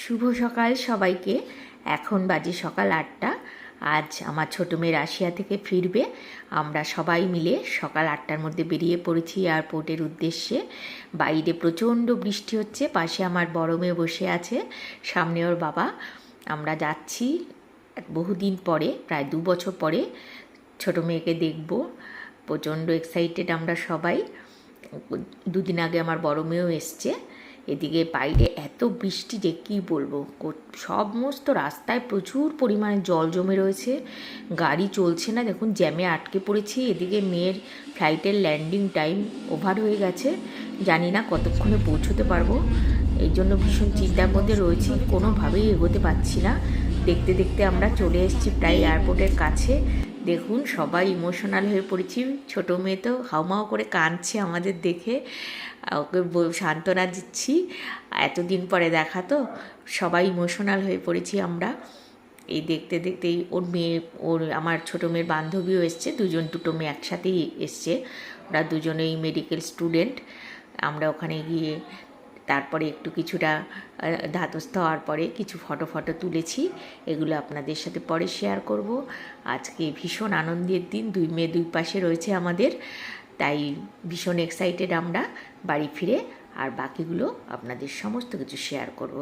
শুভ সকাল সবাইকে। এখন বাজে সকাল আটটা। আজ আমার ছোটো মেয়ে রাশিয়া থেকে ফিরবে। আমরা সবাই মিলে সকাল আটটার মধ্যে বেরিয়ে পড়েছি এয়ারপোর্টের উদ্দেশ্যে। বাইরে প্রচণ্ড বৃষ্টি হচ্ছে, পাশে আমার বড় মেয়ে বসে আছে, সামনে ওর বাবা। আমরা যাচ্ছি বহুদিন পরে, প্রায় দু বছর পরে ছোটো মেয়েকে দেখব। প্রচণ্ড এক্সাইটেড আমরা সবাই। দুদিন আগে আমার বড় মেয়েও এসছে। এদিকে বাইরে এত বৃষ্টি যে কী বলব? সমস্ত রাস্তায় প্রচুর পরিমাণে জল জমে রয়েছে। গাড়ি চলছে না। দেখুন, জ্যামে আটকে পড়েছি। এদিকে মেয়ের ফ্লাইটের ল্যান্ডিং টাইম ওভার হয়ে গেছে। জানি না কতক্ষণে পৌঁছতে পারব। এই জন্য ভীষণ চিন্তার মধ্যে রয়েছি। কোনোভাবেই এগোতে পারছি না। দেখতে দেখতে আমরা চলে এসেছি প্রায় এয়ারপোর্টের কাছে। দেখুন, সবাই ইমোশনাল হয়ে পড়েছি। ছোটো মেয়ে তো হাউমাউ করে কাঁদছে আমাদের দেখে। ওকে সান্ত্বনা দিচ্ছি। এতদিন পরে দেখা তো, সবাই ইমোশনাল হয়ে পড়েছি আমরা। এই দেখতে দেখতেই ওর মেয়ে, ওর আমার ছোটো মেয়ের বান্ধবীও এসছে, দুজন দুটো মেয়ে একসাথেই এসছে। ওরা দুজনেই মেডিকেল স্টুডেন্ট আমরা ওখানে গিয়ে তারপরে একটু কিছুটা ধাতস্থ হওয়ার পরে কিছু ফটো ফটো তুলেছি। এগুলো আপনাদের সাথে পরে শেয়ার করব। আজকে ভীষণ আনন্দের দিন, দুই মেয়ে দুই পাশে রয়েছে আমাদের। তাই ভীষণ এক্সাইটেড আমরা বাড়ি ফিরে আর বাকিগুলো আপনাদের সমস্ত কিছু শেয়ার করব।